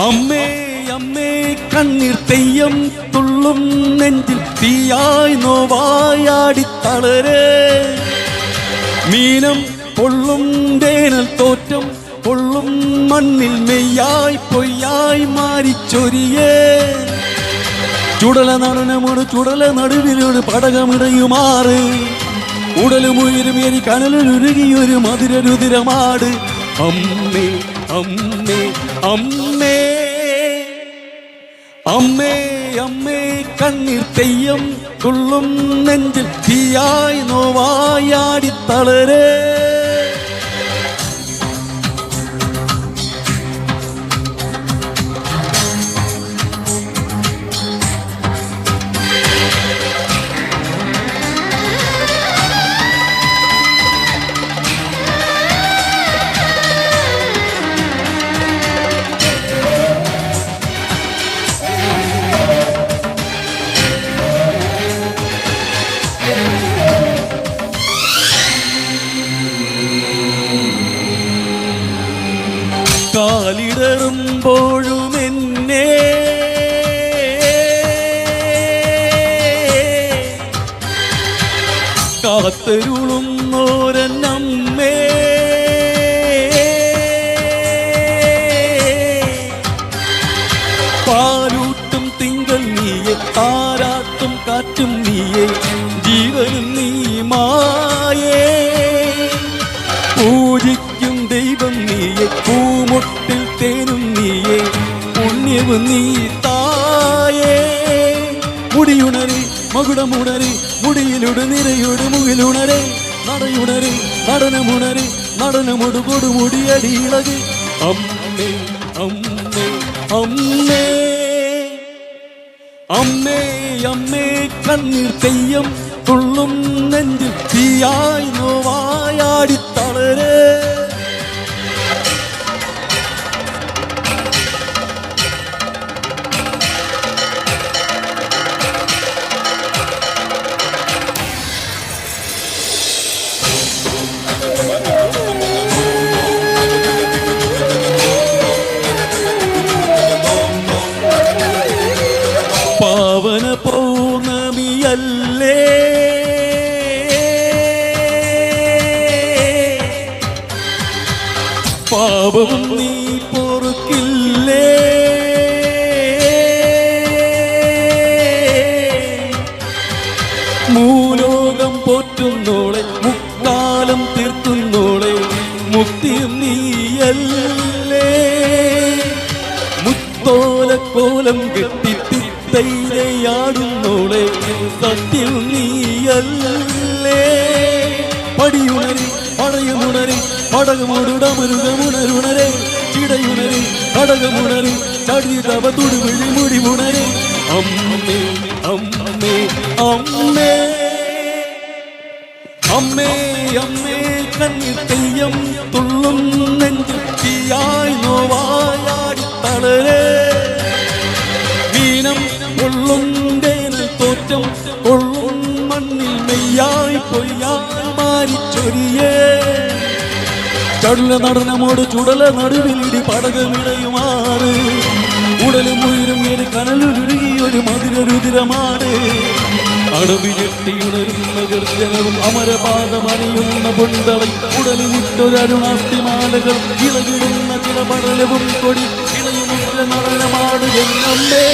അമ്മേ അമ്മേ കണ്ണീർ തെയ്യം തുള്ളും നെഞ്ചിൽ തീയായി നോവായാടി തളരേ. മീനം പൊള്ളും വേനൽ തോറ്റം പൊള്ളും മണ്ണിൽ മെയ്യായി പൊയ്യായി മാറിച്ചൊരിയേ ചുടല നടനമോട് ചുടല നടുവിലൊരു പടകമിടയുമാറ്. ഉടലും ഉയരും എരി കനലുരുകിയൊരു മധുരരുതിരമാട്. അമ്മേ അമ്മേ അമ്മേ. അമ്മേ അമ്മേ കണ്ണിൽ തെയ്യം തുള്ളും നെഞ്ചിൽ തീയായി നോവായാടി തളരേ. കാലിടറുമ്പോഴും എന്നെ കാത്തരുളുന്നോരന്നമ്മേ പാലൂട്ടും തിങ്കൾ നീയെ താരാട്ടും കാറ്റും നീയെ ജീവനും നീ മായേ പൂജിക്കും ദൈവം നീയെ പുണ്യവും നീ തായേ. മുടിയുണരെ മകുടമുണരെ മുടിയിലൊട് നിരയൊട് മുകിലുണരെ. നടയുണരെ നടനമുണരെ നടനമൊടു കൊടുമുടിയടിയിളകെ അമ്മേ അമ്മേ അമ്മേ. അമ്മേ അമ്മേ കണ്ണീർ തെയ്യം തുള്ളും നെഞ്ചിൽ തീയായി നോവായാടി തളരേ. പൗർണമിയല്ലേ പാപവും നീ പൊറുക്കില്ലേ? മൂലോകം പോറ്റുന്നോളെ മുക്കാലം തീർത്തുന്നോളെ മുക്തിയും നീയല്ലേ? മുത്തോലക്കോലം കെട്ടി തിത്തൈരയാടുന്നോളെ സത്യം നീയല്ലേ? പടിയുണരി പടയുമുണരി പടകമുടുടമരുകമുണരുണരെ ചിടയുണരി പടകമുണരി ചടി തവ മുടിമുണരെ. അമ്മേ അമ്മേ അമ്മേ. അമ്മേ അമ്മേ കണ്ണീർ തെയ്യം തുള്ളും നെഞ്ചിൽ നോവായാടി തളരേ. പൊയ്യായി മാറിച്ചൊരിയേ ചടുല നടനമോട് ചുടല നടുവിലിടി പടകമിടയുമാറ്. ഉടലും ഉയരും ഏത് കനലുരുകി ഒരു മധുരരുതിരമാണ് അടവി ഞെട്ടിയുണരുന്ന ഗർജനവും അമരപാദമണിയുന്ന പൊണ്ടവൈ ഉടലിവിട്ടൊരരുണാസ്തിമാലകൾ ഇളകിടുന്ന ചില പടലവും കൊടി. ഇളയുമുള്ള നടനമാട് എന്നമ്മേ